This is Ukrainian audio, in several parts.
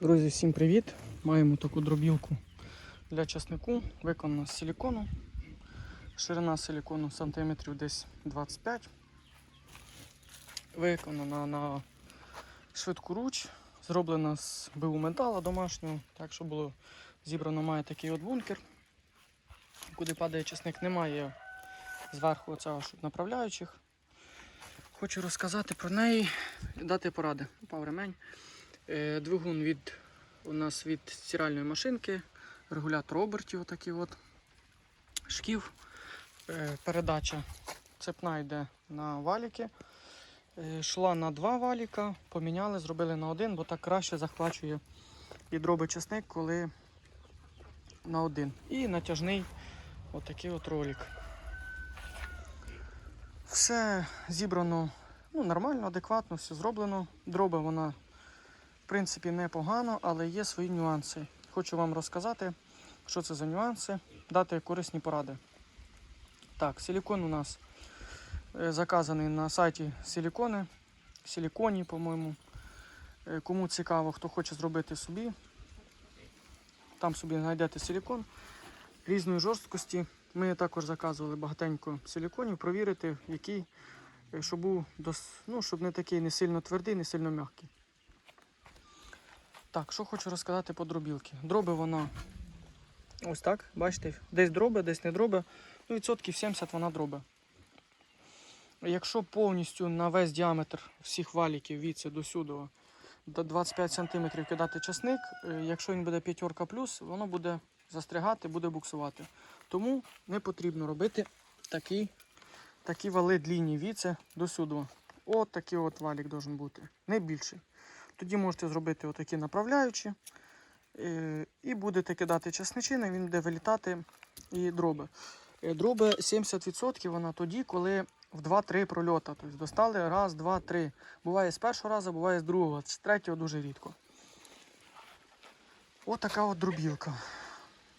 Друзі, всім привіт! Маємо таку дробілку для часнику, виконана з силікону. Ширина силікону сантиметрів десь 25. Виконана на швидку руч, зроблена з БУ метала домашнього, так що було зібрано має такий от бункер, куди падає часник, немає зверху оцього щоб направляючих. Хочу розказати про неї і дати поради. Упав ремень. Е, Двигун від у нас від стиральної машинки, регулятор обертів, отакий от. Шків, Е, передача цепна йде на валіки. Е, Шла на два валіка, поміняли, зробили на один, бо так краще захвачує і дробить часник, коли на один. І натяжний отакий от ролик. Все зібрано ну, нормально, адекватно, все зроблено. Дроби вона принципі непогано, але є свої нюанси. Хочу вам розказати, що це за нюанси, дати корисні поради. Так, силікон у нас е, заказаний на сайті Силікони, Силіконі, по-моєму. Е, Кому цікаво, хто хоче зробити собі, там собі знайдете силікон різної жорсткості. Ми також заказували багатенько силіконів, провірити, який, е, щоб був дос... ну, щоб не такий не сильно твердий, не сильно м'який. Так, що хочу розказати по дробілки. Дроби вона ось так, бачите, десь дроби, десь не дроби. Ну, відсотків 70 вона дроби. Якщо повністю на весь діаметр всіх валіків від до сюди до 25 см кидати часник, е, якщо він буде п'ятерка плюс, воно буде застрягати, буде буксувати. Тому не потрібно робити такі, такі вали длінні віце до сюди. От такий от валік должен бути, не більший. Тоді можете зробити отакі направляючі. е, І будете кидати часничини, він буде вилітати і дроби. Е, Дроби 70% вона тоді, коли в 2-3 прольота. Тобто достали раз, два, три. Буває з першого разу, буває з другого, з третього дуже рідко. От от дробілка.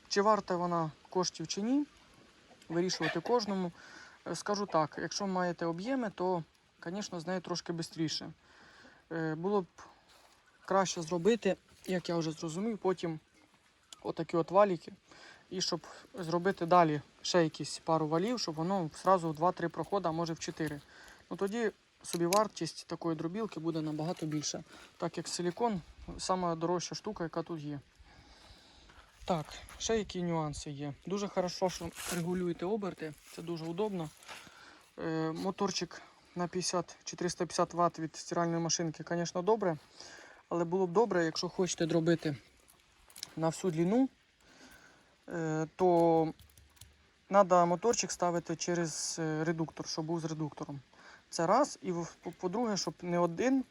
Чи варта вона коштів чи ні, вирішувати кожному. Е, Скажу так, якщо маєте об'єми, то, звісно, з нею трошки швидше. Було б краще зробити, як я вже зрозумів, потім отакі от валіки. І щоб зробити далі ще якісь пару валів, щоб воно одразу в 2-3 проходи, а може в 4. Ну тоді собівартість такої дробілки буде набагато більша. Так як силікон сама дорожча штука, яка тут є. Так, ще які нюанси є. Дуже хорошо, що регулюєте оберти, це дуже удобно. Е, моторчик на 50 чи 350 Вт від стиральної машинки, звісно, добре. Але було б добре, якщо хочете дробити на всю длину, е, то треба моторчик ставити через е, редуктор, щоб був з редуктором. Це раз. І по- по-друге, щоб не один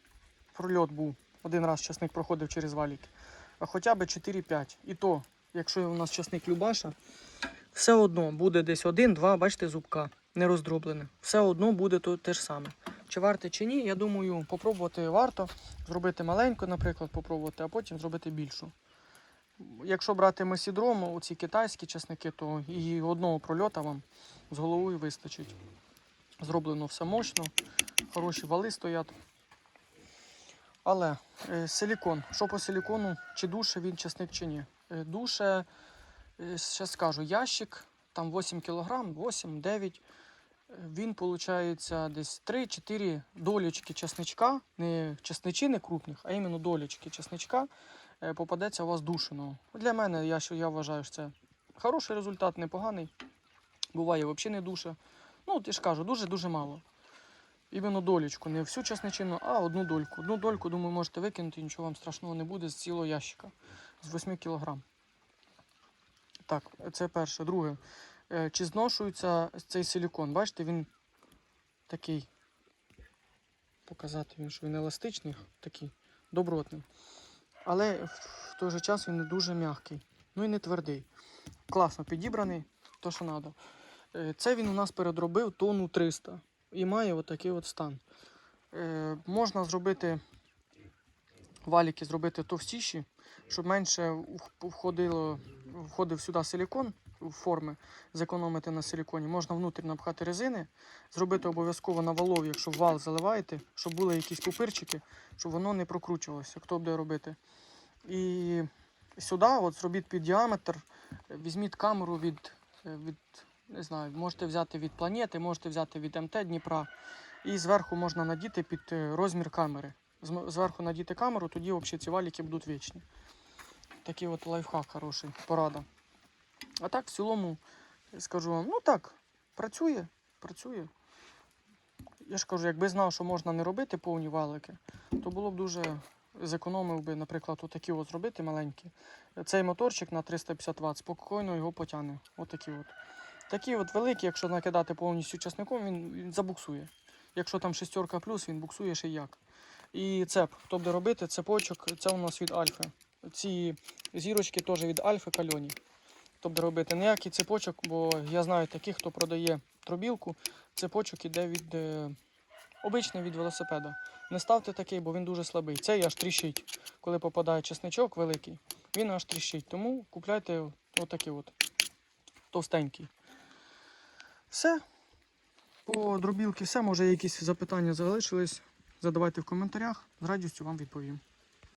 прольот був, один раз часник проходив через валік, а хоча б 4-5. І то, якщо у нас часник Любаша, все одно буде десь один-два, бачите, зубка не роздроблене. Все одно буде то те ж саме. Чи варте чи ні, я думаю, попробувати варто. Зробити маленьку, наприклад, попробувати, а потім зробити більшу. Якщо брати месідрому, оці китайські часники, то і одного прольота вам з головою вистачить. Зроблено все мощно, хороші вали стоять. Але е, силікон. Що по силікону, чи душе він часник, чи ні? Е, душе, е, зараз скажу, ящик, там 8 кг, 8-9. Він, виходить, десь 3-4 долічки часничка, не часничини крупних, а іменно долічки часничка е, попадеться у вас душеного. Для мене, я, я вважаю, що це хороший результат, непоганий. Буває взагалі не душе. Ну, от я ж кажу, дуже-дуже мало. Іменно долічку, не всю часничину, а одну дольку. Одну дольку, думаю, можете викинути, нічого вам страшного не буде з цілого ящика з 8 кг. Так, це перше. Друге. Е, Чи зношується цей силікон? Бачите, він такий. Показати він, що він еластичний, такий добротний. Але в той же час він не дуже м'який. Ну і не твердий. Класно підібраний, то що треба. Це він у нас передробив тонну 300 і має отакий от стан. Е, можна зробити валіки, зробити товстіші, щоб менше входило, входив сюди силікон форми, зекономити на силіконі. Можна внутрі напхати резини, зробити обов'язково на валов, якщо вал заливаєте, щоб були якісь пупирчики, щоб воно не прокручувалося. Хто буде робити І сюди от зробіть під діаметр, візьміть камеру від, е, від не знаю, можете взяти від планети, можете взяти від МТ Дніпра. І зверху можна надіти під е, розмір камери. Зверху надіти камеру, тоді взагалі ці валіки будуть вічні. Такий от лайфхак хороший, порада. А так, в цілому, скажу вам, ну так, працює, працює. Я ж кажу, якби знав, що можна не робити повні валики, то було б дуже зекономив би, наприклад, отакі от зробити маленькі. Цей моторчик на 350 Вт спокійно його потягне. Отакі от. Такі от великі, якщо накидати повністю часником, він, він забуксує. Якщо там шестерка плюс, він буксує ще як. І цеп, хто буде робити, цепочок, це у нас від Альфи. Ці зірочки теж від Альфи кальоні. Буде робити ніякий цепочок, бо я знаю таких, хто продає тробілку, цепочок іде від е, обичний від велосипеда. Не ставте такий, бо він дуже слабий. Цей аж тріщить. Коли попадає чесничок великий, він аж тріщить. Тому купляйте отакий от товстенький. Все. По дробілки все. Може якісь запитання залишились. Задавайте в коментарях. З радістю вам відповім.